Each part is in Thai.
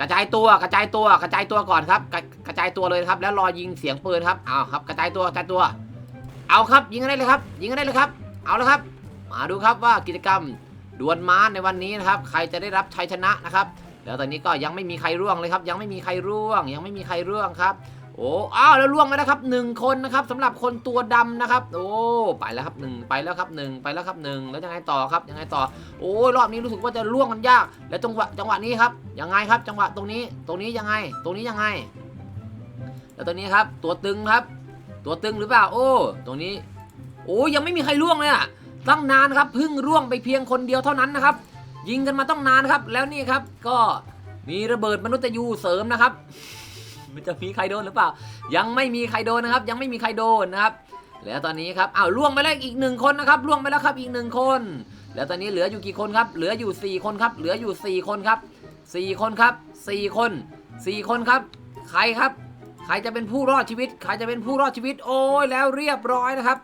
กระจายตัวกระจายตัวกระจายตัวก่อนครับ กระจายตัวเลยครับ แล้วรอยิงเสียงปืนครับเอาครับ กระจายตัวกระจายตัว เอาครับยิงกันได้เลยครับ ยิงกันได้เลยครับ เอาแล้วครับ มาดูครับว่ากิจกรรมดวลม้าในวันนี้นะครับ ใครจะได้รับชัยชนะนะครับแล้วตอนนี้ก็ยังไม่มีใครร่วงเลยครับ ยังไม่มีใครร่วง ยังไม่มีใครร่วงครับ โอ้อ้าวแล้วร่วงไปแล้วครับหนึ่งคนนะครับสำหรับคนตัวดำนะครับ โอ้ไปแล้วครับหนึ่งไปแล้วครับหนึ่งไปแล้วครับหนึ่งแล้วยังไงต่อครับยังไงต่อ โอ้รอบนี้รู้สึกว่าจะล่วงกันยาก แล้วจังหวะจังหวะนี้ครับยังไงครับ จังหวะตรงนี้ตรงนี้ยังไง ตรงนี้ยังไง แล้วตรงนี้ครับ ตัวตึงครับ ตัวตึงหรือเปล่า โอ้ตรงนี้ โอ้ยยังไม่มีใครล่วงเลยอะตั้งนานครับเพิ่งร่วงไปเพียงคนเดียวเท่านั้นนะครับ ยิงกันมาต้องนานครับ แล้วนี่ครับก็มีระเบิดมนุษย์ยูเสริมนะครับ มันจะมีใครโดนหรือเปล่า ยังไม่มีใครโดนนะครับ ยังไม่มีใครโดนนะครับแล้วตอนนี้ครับอ้าวล่วงไปแล้วอีกหนึ่งคนนะครับล่วงไปแล้วครับอีกหนึ่งคน แล้วตอนนี้เหลืออยู่กี่คนครับ เหลืออยู่ 4 คนครับ เหลืออยู่ 4 คนครับ 4 คนครับ 4 คน 4 คนครับ ใครครับ ใครจะเป็นผู้รอดชีวิต ใครจะเป็นผู้รอดชีวิต โอ้ยแล้วเรียบร้อยนะครับ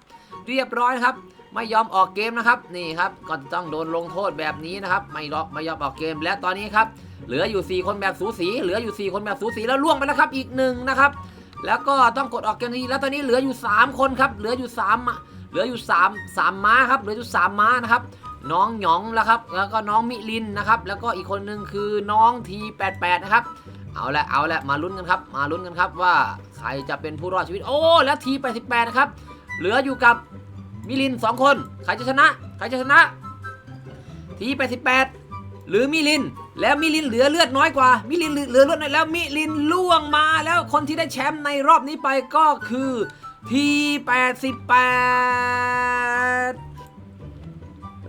เรียบร้อยนะครับ ไม่ยอมออกเกมนะครับนี่ครับก็ต้องโดนลงโทษแบบนี้นะครับ ไม่รอกไม่ยอมออกเกมและตอนนี้ครับเหลืออยู่ 4 คนแบบสูสี เหลืออยู่ 4 คนแบบสูสีแล้วล่วงไปแล้วครับอีกหนึ่งนะครับ แล้วก็ต้องกดออกเกมนี้แล้วตอนนี้เหลืออยู่ 3 คนครับเหลืออยู่3ม้าเหลืออยู่3 3ม้าครับเหลืออยู่3ม้านะครับน้องหยองแล้วครับแล้วก็น้องมิลินนะครับแล้วก็อีกคนนึงคือน้องที88นะครับเอาละเอาละมาลุ้นกันครับ มาลุ้นกันครับว่าใครจะเป็นผู้รอดชีวิตโอ้แล้วที88นะครับเหลืออยู่กับ มิลิน2คน ใครจะชนะ ใครจะชนะ ที88หรือมิลิน แล้วมิลินเหลือเลือดน้อยกว่า มิลินเหลือเลือดน้อยแล้วมิลินล่วงมาแล้วคนที่ได้แชมป์ในรอบนี้ไปก็คือที88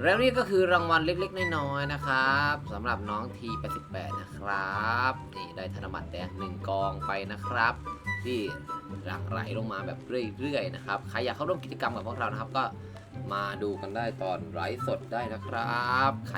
แล้วนี่ก็คือรางวัลเล็กๆ น้อยๆ นะครับสำหรับน้องที88นะครับ นี่ได้ธนบัตรแดงหนึ่งกองไปนะครับ ที่ หลั่งไหลลงมาแบบเรื่อยๆนะครับใครอยากเข้าร่วมกิจกรรมกับพวกเรานะครับ ก็มาดูกันได้ตอนไลฟ์สดได้นะครับใคร